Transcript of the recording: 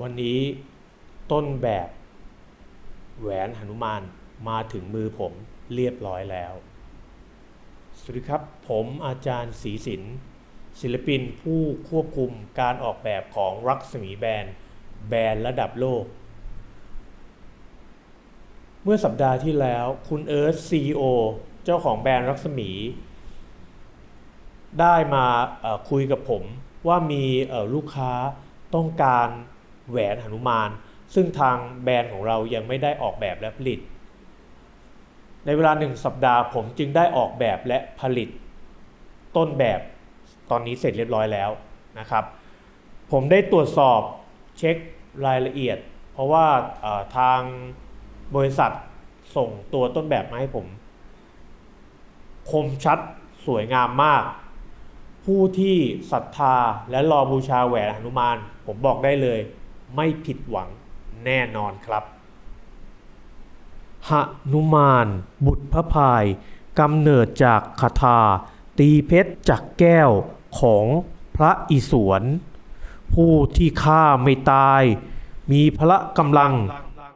วันนี้ต้นแบบแหวนหนุมานมาถึงมือผมเรียบร้อยแล้ว สวัสดีครับ ผมอาจารย์ศรีศิลป์ศิลปินผู้ควบคุมการออกแบบของรักษมีแบรนด์ แบรนด์ระดับโลก เมื่อสัปดาห์ที่แล้วคุณเอิร์ธซีอเจ้าของแบรนด์รักษมี ได้มาคุยกับผมว่ามีลูกค้าต้องการ แหวนหนุมาน ซึ่งทางแบรนด์ของเรายังไม่ได้ออกแบบและผลิต ในเวลาหนึ่งสัปดาห์ผมจึงได้ออกแบบและผลิต ต้นแบบตอนนี้เสร็จเรียบร้อยแล้วนะครับ ผมได้ตรวจสอบเช็ครายละเอียด เพราะว่าทางบริษัทส่งตัวต้นแบบมาให้ผม คมชัดสวยงามมาก ผู้ที่ศรัทธาและรอบูชาแหวนหนุมาน ผมบอกได้เลย ไม่ผิดหวังแน่นอนครับ หนุมาน บุตรพระพายกำเนิดจากคาถาตีเพชรจากแก้วของพระอิศวร ผู้ที่ฆ่าไม่ตาย มีพละกำลัง